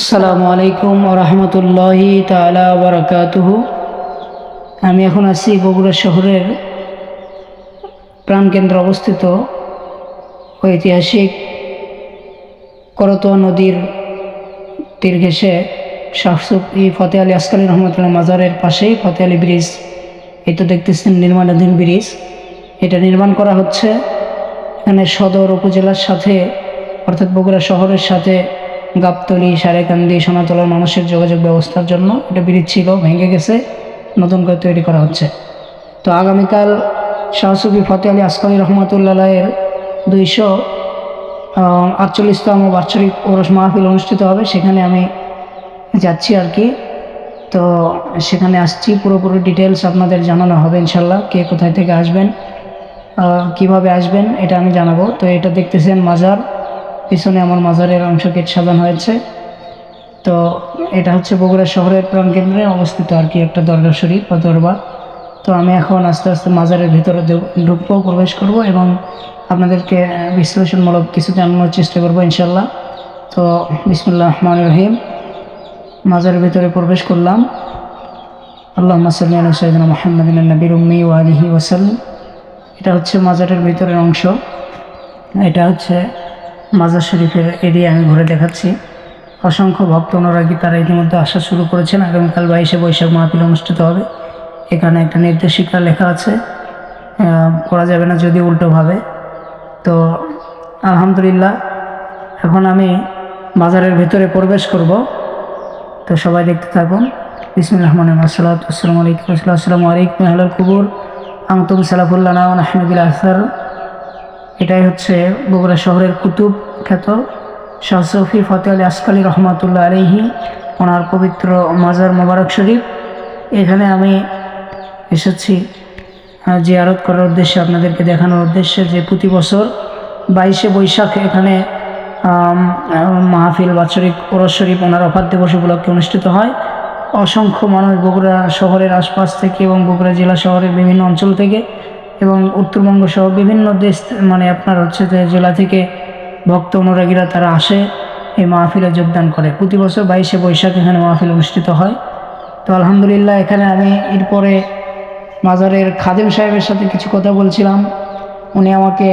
আসসালামু আলাইকুম রহমতুল্লাহি তালা বারকাতুহু। আমি এখন আছি বগুড়া শহরের প্রাণকেন্দ্র অবস্থিত ঐতিহাসিক করতোয়া নদীর তীর ঘেঁষে শাহসুফি ফতে আলী আসকালী রহমতুল্লাহ মাজারের পাশেই ফতে আলী ব্রিজ, এই তো দেখতেছেন নির্মাণাধীন ব্রিজ। এটা নির্মাণ করা হচ্ছে এখানে সদর উপজেলার সাথে, অর্থাৎ বগুড়া শহরের সাথে গাবতলি সারেকান্দি সোনাতলার মানুষের যোগাযোগ ব্যবস্থার জন্য এটা ব্রিজ ছিল ভেঙে গেছে, নতুন করে তৈরি করা হচ্ছে। তো আগামীকাল শাহসুফি ফতে আলী আসকালী রহমতুল্লাহের দুইশো আটচল্লিশতম বাৎসরিক ওরস মাহফিল অনুষ্ঠিত হবে, সেখানে আমি যাচ্ছি আর কি। তো সেখানে আসছি, পুরোপুরি ডিটেলস আপনাদের জানানো হবে ইনশাল্লাহ কে কোথায় থেকে আসবেন কীভাবে আসবেন এটা আমি জানাব। তো এটা দেখতেছেন মাজার পিছনে আমার মাজারের অংশ কেটে সাজানো হয়েছে। তো এটা হচ্ছে বগুড়া শহরের প্রাণকেন্দ্রে অবস্থিত আর কি একটা দরগা শরীফ বা দরবার। তো আমি এখন আস্তে আস্তে মাজারের ভিতরে ঢুকবো, প্রবেশ করব এবং আপনাদেরকে বিশ্লেষণমূলক কিছু জানানোর চেষ্টা করব ইনশাল্লাহ তো বিসমুল্লাহ রহমান রহিম। মাজারের ভিতরে প্রবেশ করলাম। আল্লাহ সাল্লাহ সৈদিন মোহাম্মদ নবীর উম্মি ও আলিহি ওসাল্লাম এটা হচ্ছে মাজারের ভিতরের অংশ। এটা হচ্ছে মাজার শরীফের এরিয়া আমি ঘুরে দেখাচ্ছি। অসংখ্য ভক্ত অনুরাগী তারা ইতিমধ্যে আসা শুরু করেছেন। আগামীকাল বাইশে বৈশাখ মাহফিল অনুষ্ঠিত হবে। এখানে একটা নির্দেশিকা লেখা আছে। করা যাবে না যদি উল্টোভাবে তো, আলহামদুলিল্লাহ, এখন আমি বাজারের ভিতরে প্রবেশ করব। তো সবাই দেখতে থাকুন। বিসমুল্লাহ রহমান আসসালাত আসসালামু আলাইকুম। আসসালামু আলাইকুম। আহলাল কুবুর। আংতুম সালাফুল্লাহ আহমদুল আসার। এটাই হচ্ছে বগুড়া শহরের কুতুব খ্যাত শাহ সফি ফতে আলী আসকালী রহমাতুল্লাহ আলহি ওনার পবিত্র মাজার মোবারক শরীফ। এখানে আমি এসেছি আহ, জিয়ারত করার উদ্দেশ্যে আপনাদেরকে দেখানোর উদ্দেশ্যে যে প্রতি বছর বাইশে বৈশাখ এখানে মাহফিল বাৎসরিক ওরস শরীফ ওনার অফার দিবস উপলক্ষে অনুষ্ঠিত হয়। অসংখ্য মানুষ বগুড়া শহরের আশপাশ থেকে এবং বগুড়া জেলা শহরের বিভিন্ন অঞ্চল থেকে এবং উত্তরবঙ্গ সহ বিভিন্ন দেশ মানে আপনার হচ্ছে যে জেলা থেকে ভক্ত অনুরাগীরা তারা আসে, এই মাহফিলে যোগদান করে। প্রতি বছর বাইশে বৈশাখ এখানে মাহফিল অনুষ্ঠিত হয়। তো আলহামদুলিল্লাহ এখানে আমি এরপরে মাজারের খাদেম সাহেবের সাথে কিছু কথা বলছিলাম। উনি আমাকে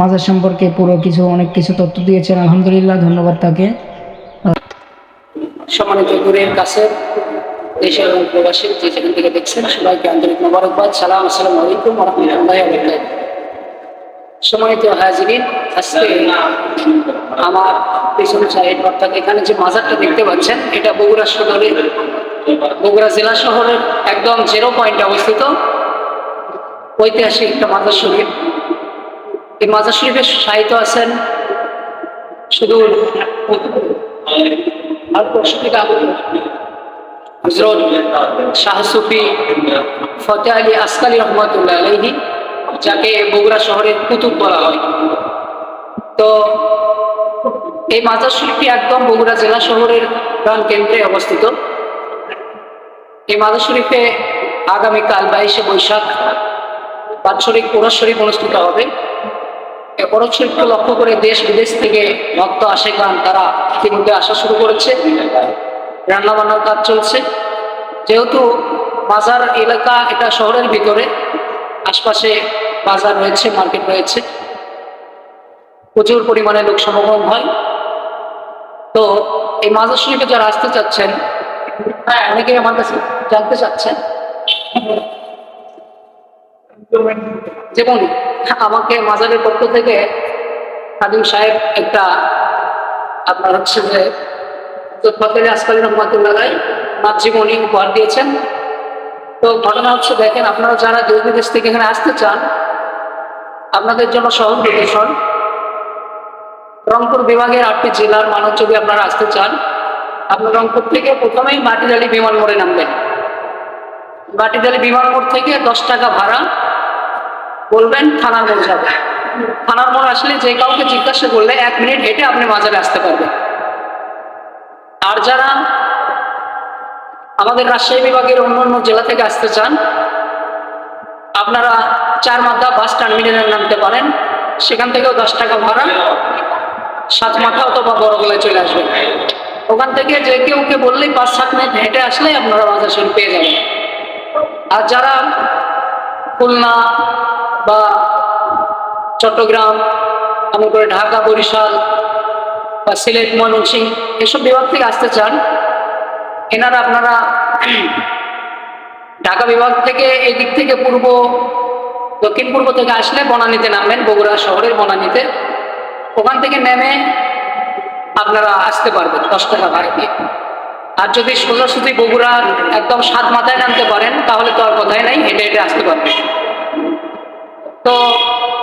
মাজার সম্পর্কে পুরো কিছু, অনেক কিছু তথ্য দিয়েছেন। আলহামদুলিল্লাহ, ধন্যবাদ তাকে। সম্মানিত দূরের কাছে দেশে এবং প্রবাসী যে থেকে দেখছেন, সবাইকে আন্তরিক মোবারকবাদ। সালাম আলাইকুম রহমতুল্লাহ হাজিরিন আমার পেছন সাইড অর্থাৎ এখানে যে মাজারটা দেখতে পাচ্ছেন, এটা বগুড়া বগুড়া জেলা শহরের একদম জিরো পয়েন্টে অবস্থিত। ঐতিহাসিক একটা মাজার শরীফ। এই মাজার শরীফের সাহিত্য আছেন শুধু আর থেকে হজরত শাহ সুফি ফতে আলী আসকালী রহমতুল্লাহ আলহি যাকে বগুড়া শহরের কুতুব বলা হয়। তো এই মাজার শরীফটি একদম বগুড়া জেলা শহরের প্রাণ কেন্দ্রে অবস্থিত। এই মাজার শরীফে আগামীকাল বাইশে বৈশাখ বাৎসরিক ওরস শরীফ অনুষ্ঠিত হবে। ওরস শরীফকে লক্ষ্য করে দেশ বিদেশ থেকে ভক্ত আসে গান তারা ইতিমধ্যে আসা শুরু করেছে। রান্না বান্নার কাজ চলছে। যেহেতু বাজার এলাকা এটা শহরের ভিতরে, আশপাশে বাজার রয়েছে, মার্কেট রয়েছে, প্রচুর পরিমাণে লোক সমাগম হয়। তো এই মাজার শরীফে যারা আসতে চাচ্ছেন হ্যাঁ অনেকে আমার কাছে জানতে চাচ্ছেন। যেমন আমাকে মাজারের পক্ষ থেকে খাদিম সাহেব একটা আপনার হচ্ছে যে ফতের আসকালী রহমাতুল্লাহ জীবনী উপহার দিয়েছেন। তো ঘটনা হচ্ছে, দেখেন আপনারা যারা দেশ বিদেশ থেকে এখানে আসতে চান, আপনাদের জন্য সহজ প্রদর্শন রংপুর বিভাগের আটটি জেলার মানুষ যদি আপনারা আসতে চান আপনার রংপুর থেকে প্রথমেই মাটিডালি বিমান মোড়ে নামবেন। মাটিডালি বিমান মোড় থেকে দশ টাকা ভাড়া বলবেন, থানার মোড় যাবে থানার মোড় আসলে যে কাউকে জিজ্ঞাসা করলে এক মিনিট হেঁটে আপনি বাজারে আসতে পারবেন। আর যারা আমাদের রাজশাহী বিভাগের অন্য অন্য জেলা থেকে আসতে চান, আপনারা চার মাথা বাস টার্মিনালে নামতে পারেন। সেখান থেকেও দশ টাকা ভাড়া। সাত মাথা অথবা বড় গলায় চলে আসবেন। ওখান থেকে যে কেউ কে বললেই পাঁচ, সাত মিনিট হেঁটে আসলেই আপনারা মাজার শরীফ পেয়ে যাবেন। আর যারা খুলনা বা চট্টগ্রাম এমন করে ঢাকা, বরিশাল বা সিলেট, ময়মনসিংহ, এসব বিভাগ থেকে আসতে চান, এনারা আপনারা ঢাকা বিভাগ থেকে এই দিক থেকে পূর্ব, দক্ষিণ পূর্ব থেকে আসলে বনানীতে নামবেন, বগুড়া শহরের বনানীতে। ওখান থেকে নেমে আপনারা আসতে পারবেন, দশ টাকা ভাড়া দিয়ে। আর যদি সোজাসুজি বগুড়া একদম সাত মাথায় নামতে পারেন, তাহলে তো আর কথাই নাই, হেঁটে হেঁটে আসতে পারবেন। তো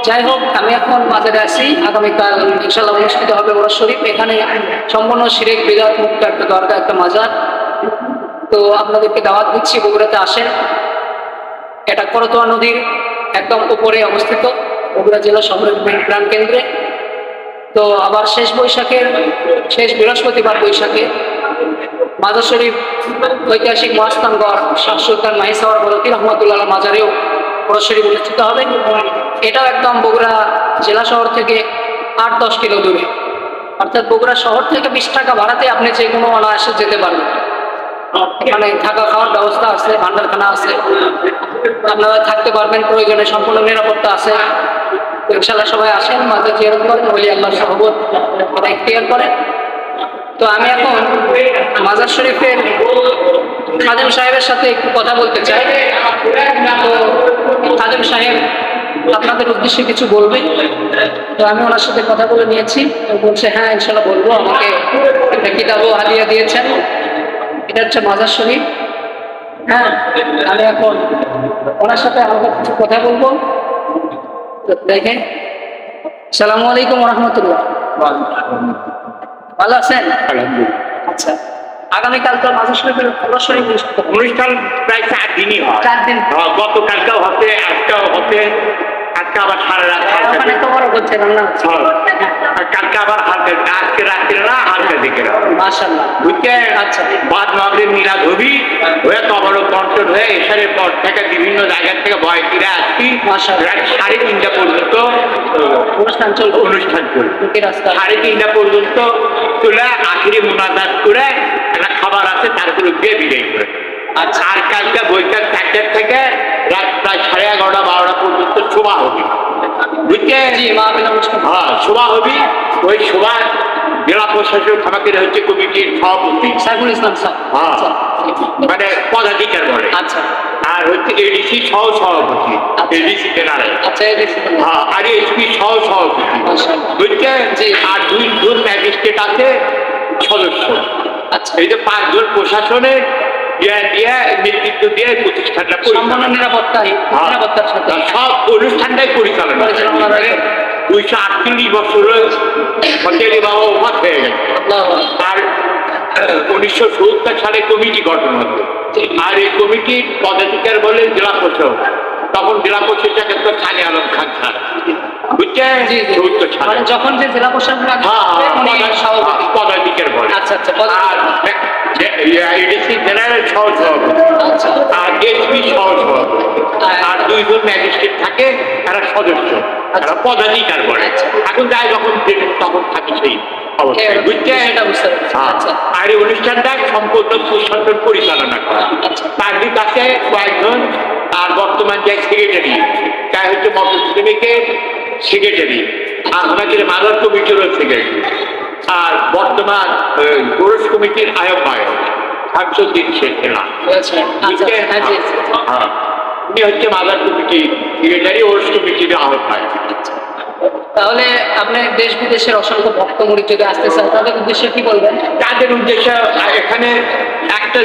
যাই হোক, আমি এখন মাজারে আসি আগামীকাল ইনশাল্লাহ অনুষ্ঠিত হবে ওরা শরীফ। এখানে সম্পূর্ণ সিরেক বিরাট মুক্ত একটা দরকার একটা মাজার। তো আপনাদেরকে দাওয়াত দিচ্ছি, বগুড়াতে আসেন। এটা করতোয়া নদীর একদম উপরে অবস্থিত, বগুড়া জেলা শহরের প্রাণ কেন্দ্রে। তো আবার শেষ বৈশাখের, শেষ বৃহস্পতিবার বৈশাখে মাজার শরীফ ঐতিহাসিক মহাস্থানগড় শাহ সুলতান মাহিসাওয়ার বরতি রহমতুল্লাহ মাজারেও বড় শরীফ হবে। এটাও একদম বগুড়া জেলা শহর থেকে আট দশ কিলো দূরে। অর্থাৎ বগুড়া শহর থেকে বিশ টাকা ভাড়াতে আপনি যে কোনো অনায়াসে যেতে পারবেন। এখানে থাকা খাওয়ার ব্যবস্থা আছে, ভান্ডারখানা আছে। আপনারা থাকতে পারবেন, প্রয়োজনে সম্পূর্ণ নিরাপত্তা আছে। সবাই আসেন, মাঝে জিয়ারত করেন, ওলি আল্লাহ সহবত এটা ইখতিয়ার করেন তো আমি এখন মাজার শরীফের খাদেম সাহেবের সাথে একটু কথা বলতে চাই। তো খাদেম সাহেব আপনাদের উদ্দেশ্যে কিছু বলবে তো আমি ওনার সাথে কথা বলে নিয়েছি। তো বলছে হ্যাঁ ইনশাল্লাহ বলব। আমাকে একটা কিতাবও হাদিয়া দিয়েছেন। এটা হচ্ছে মাজার শরীফ। হ্যাঁ আমি এখন ওনার সাথে আমাকে কিছু কথা বলব। দেখেন। সালামু আলাইকুম রহমতুল্লাহ। ভালো আছেন? আচ্ছা। আগামীকাল তো মাজার শরীফের মাজার শরীফ অনুষ্ঠিত হবে। অনুষ্ঠান প্রায় চার দিনই হয়। চার দিন। হ্যাঁ, গতকালকেও হতে আজকেও হতে আজকে আবার সারা রাত হালকা ওখানে তো বড় হচ্ছে রান্না আর কালকে আবার হালকা আজকে রাত্রে না হালকা দিকে আচ্ছা। বাদ মাগরে মিলাদ হবি হয়ে কবর কন্ট্রোল হয়ে এসারের পর থেকে বিভিন্ন জায়গা থেকে আসছি মাশাআল্লাহ। সাড়ে তিনটা পর্যন্ত অনুষ্ঠান চলবে। অনুষ্ঠান চলবে। সাড়ে তিনটা পর্যন্ত চলে আখিরে মোনাজাত করে একটা খাবার আছে তারপরে গিয়ে বিদায় করে। আচ্ছা। আর কালকে বৈকাল চারটার থেকে রাত প্রায় সাড়ে এগারোটা বারোটা পর্যন্ত শোভা হবে। মাহফিল অনুষ্ঠান হ্যাঁ শোভা হবি ওই শোভা জেলা প্রশাসক আমাকে হচ্ছে কমিটির সভাপতি। সাইফুল ইসলাম স্যার। হ্যাঁ। আচ্ছা মানে পদাধিকার বলে। আচ্ছা। আর হচ্ছে এডিসি সহ সভাপতি আচ্ছা। এডিসি জেনারেল আচ্ছা এই হ্যাঁ আর এসপি সহ সভাপতি জি। আর দুই জন ম্যাজিস্ট্রেট আছে সদস্য। আচ্ছা। এই যে পাঁচজন প্রশাসনের জ্ঞান দিয়ে নেতৃত্ব দিয়ে প্রতিষ্ঠানটা সম্পূর্ণ হ্যাঁ। নিরাপত্তার সাথে। সব অনুষ্ঠানটাই পরিচালনা। দুইশো বছর হোটেলে বাবা হয়ে গেছে। আর উনিশশো সত্তর সালে কমিটি গঠন হতো আর এই কমিটির পদাধিকার বলে জেলা প্রশাসক। তখন জেলা প্রশাসকের তো খানি আলম খান স্যার। বুঝছেন? মানে যখন যে জেলা প্রশাসক হ্যাঁ হ্যাঁ, পদাধিকার বলে। আচ্ছা আচ্ছা আর এডিসি জেনারেল সহ আচ্ছা। আর এসপি সহ আর দুইজন ম্যাজিস্ট্রেট থাকে তারা সদস্য তারা পদাধিকার বলে। এখন যাই যখন তখন থাকে সেই হ্যাঁ। আচ্ছা। আর এই অনুষ্ঠানটা সম্পূর্ণ প্রশাসন পরিচালনা করা। তার কাছে কয়েকজন আর বর্তমান যে সেক্রেটারি তা হচ্ছে শ্রমিকের সেক্রেটারি আর আমাদের মাদার কমিটিরও সেক্রেটারি আর বর্তমান গোরস কমিটির আহ্বায়ক শামসুদ্দিন শেখ এলা আচ্ছা আচ্ছা হ্যাঁ জি। হ্যাঁ উনি হচ্ছে মাদার কমিটি সেক্রেটারি ওরস কমিটির আহ্বায়ক তাহলে আপনি দেশ বিদেশের অসংখ্য ভক্ত মুড়ি যদি আসতে চান তাদের উদ্দেশ্যে কি বলবেন? তাদের উদ্দেশ্যে এখানে একটা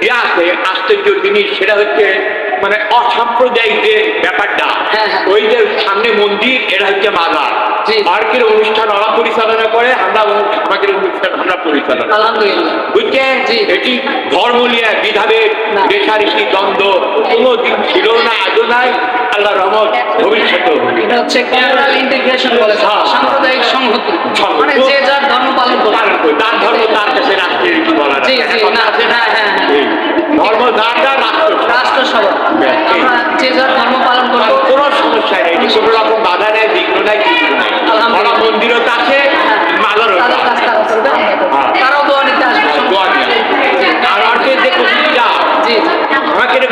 ইয়ে আছে আশ্চর্য জিনিস সেটা হচ্ছে মানে অসাম্প্রদায়িক যে ব্যাপারটা হ্যাঁ, হ্যাঁ। ওই যে সামনে মন্দির এটা হচ্ছে মাজার। পার্কের অনুষ্ঠান ওরা পরিচালনা করে আমরা আমাদের অনুষ্ঠান আমরা পরিচালনা বুঝছেন এটি ধর্ম নিয়ে না। রেশারেশি দ্বন্দ্ব কোনো দিন ছিল না আজও নাই আল্লাহ রহমত এটা হচ্ছে কালচারাল ইন্টিগ্রেশন বলে হ্যাঁ। সাম্প্রদায়িক সংহতি। মানে যে যার ধর্ম পালন করে তার ধর্ম তার কাছে রাষ্ট্রের কি বলার জি জি না আছে না? হ্যাঁ হ্যাঁ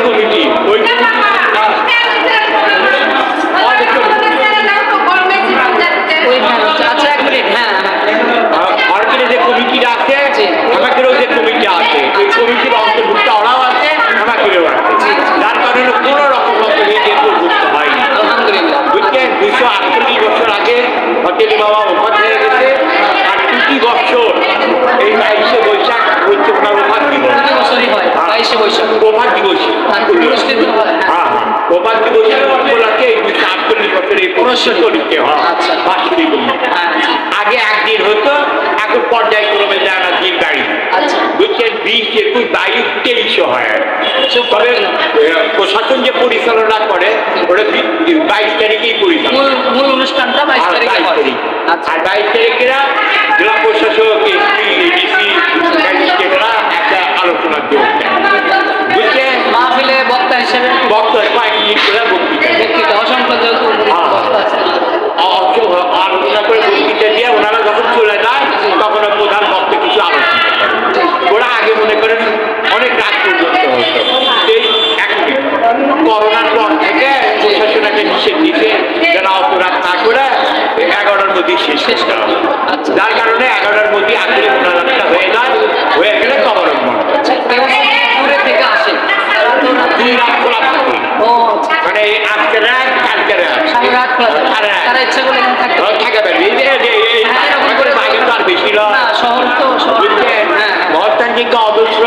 politico. তবে প্রশাসন যে পরিচালনা করে ওটা বি- বাইশ তারিখেই পরিচালনা মূল মূল অনুষ্ঠানটা বাইশ তারিখে বাইশ তারিখ। আচ্ছা। আর বাইশ তারিখেরা জেলা প্রশাসক এসপি এডিসি ম্যাজিস্ট্রেটরা একটা আলোচনার যোগ দেন বুঝছেন মাহফিলে বক্তা হিসেবে? বক্তা কয়েক মিনিট করে বক্তৃতা শেষ হবে। আচ্ছা। যার কারণে এগারোটার মধ্যে আখেরি মোনাজাতটা হয়ে যায় হয়ে গেলে কবরক বন্ধ আচ্ছা, কেউ দূরে থেকে আসে তারা তো রাত্রি- দুই রাত খোলা থাকে। মানে এই আজকে রাত কালকে রাত। সারা ইচ্ছা করলে। থাকে পারবি। এই এই- এই- হ্যাঁ, বেশি শহর তো হ্যাঁ হ্যাঁ।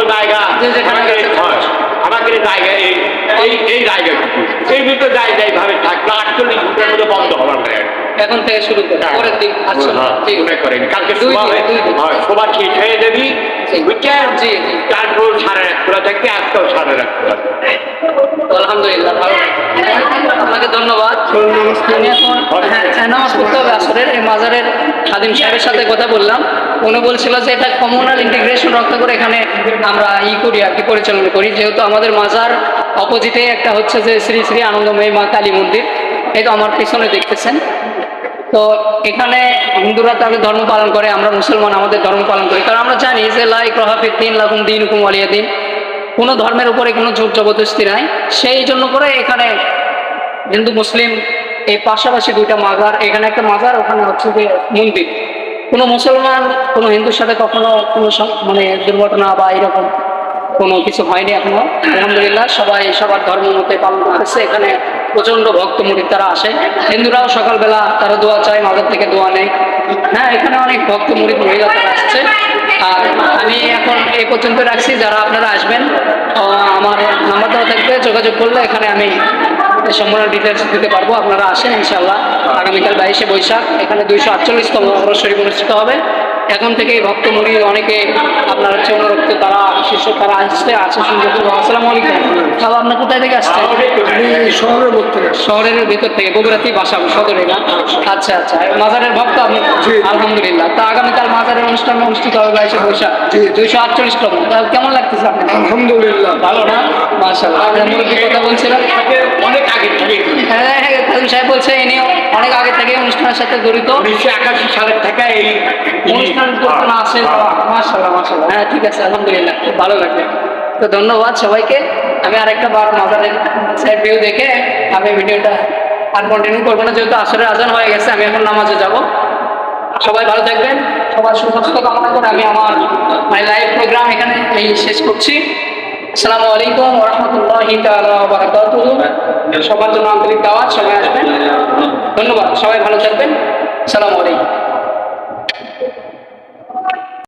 জায়গা আমাদের। আমাদের এই জায়গা এই এই এই এই দুটো জায়গায় ভাবে থাকলে। আটচল্লিশ ঘণ্টার মধ্যে বন্ধ হবার এখন থেকে শুরু করে। পরের দিন হ্যাঁ, ঠিক করেন কালকে দুই সভা দিন, হয়ে দিন। হয়, সভা শেষ যাবি জি। জি, জি। তারপর সাড়ে রাত খোলা থাকবে আজকেও সাড়ে রাত খোলা আলহামদুলিল্লাহ ভালো। আপনাকে ধন্যবাদ। হ্যাঁ নামাজ পড়তে হবে আসরের। এই মাজারের খাদিম সাহেবের সাথে কথা বললাম। উনি বলছিল যে এটা ইন্টিগ্রেশন রক্ষা করে এখানে আমরা ই করি আর কি পরিচালনা করি। যেহেতু আমাদের মাজার অপোজিটে একটা হচ্ছে যে শ্রী শ্রী আনন্দময়ী মা কালী মন্দির। এই তো আমার পিছনে দেখতেছেন। তো এখানে হিন্দুরা তাদের ধর্ম পালন করে, আমরা মুসলমান আমাদের ধর্ম পালন করি। কারণ আমরা জানি যে লাইক রহাফিদ দিন লাগুম দিন হুকুম আলিয়া দিন। কোনো ধর্মের উপরে কোনো জোর জবরদস্তি নাই। সেই জন্য করে এখানে হিন্দু, মুসলিম এই পাশাপাশি দুইটা মাজার, এখানে একটা মাজার, ওখানে হচ্ছে যে মন্দির। কোনো মুসলমান, কোনো হিন্দুর সাথে কখনো কোনো মানে দুর্ঘটনা বা এরকম কোনো কিছু হয়নি এখনও। আলহামদুলিল্লাহ, সবাই সবার ধর্ম মতে পালন করতেছে। এখানে প্রচণ্ড ভক্ত মুড়ির তারা আসে। হিন্দুরাও সকালবেলা তারা দোয়া চায়, মাজার থেকে দোয়া নেয়। হ্যাঁ এখানে অনেক ভক্ত মুড়িদ মহিলা তারা আসছে। আর আমি এখন এই পর্যন্ত রাখছি, যারা আপনারা আসবেন আমার নাম্বার দেওয়া থাকবে, যোগাযোগ করলে এখানে আমি সম্পূর্ণ ডিটেলস দিতে পারব। আপনারা আসেন ইনশাল্লাহ আগামীকাল বাইশে বৈশাখ, এখানে দুইশো আটচল্লিশতম শরীফ অনুষ্ঠিত হবে। এখন থেকে ভক্ত মুড়ি অনেকে আপনার হচ্ছে অনুরক্ত তারা শিষ্য তারা আসছে আছে সুন্দর আসসালামু আলাইকুম। বাবা আপনার কোথায় থেকে আসছে শহরের মধ্যে শহরের ভিতর থেকে বগুড়াতেই বাসা সদরে না? আচ্ছা আচ্ছা। মাজারের ভক্ত আপনি? আলহামদুলিল্লাহ। তা আগামীকাল মাজারের অনুষ্ঠান অনুষ্ঠিত হবে বাইশে বৈশাখ। দুইশো আটচল্লিশতম তা কেমন লাগতেছে আপনার? আলহামদুলিল্লাহ ভালো না? আপনার মুরব্বী কথা বলছিলেন? অনেক আগে থেকে। হ্যাঁ হ্যাঁ সাহেব বলছে ইনিও অনেক আগে থেকে অনুষ্ঠানের সাথে জড়িত। উনিশশো একাশি সালের থেকে এই হ্যাঁ তো ধন্যবাদ সবাইকে। আমি আরেকটা বার সাইড ভিউ দেখে আমি ভিডিওটা আর কন্টিনিউ করব না, যেহেতু আজান হয়ে গেছে, আমি এখন নামাজে যাব। সবাই ভালো থাকবেন, সবার সুস্বাস্থ্য কামনা করে আমি আমার লাইভ প্রোগ্রাম এখানে এই শেষ করছি। আসসালামু আলাইকুম সবার জন্য আন্তরিক দাওয়াত, সবাই আসবেন। ধন্যবাদ, সবাই ভালো থাকবেন। আসসালামু আলাইকুম।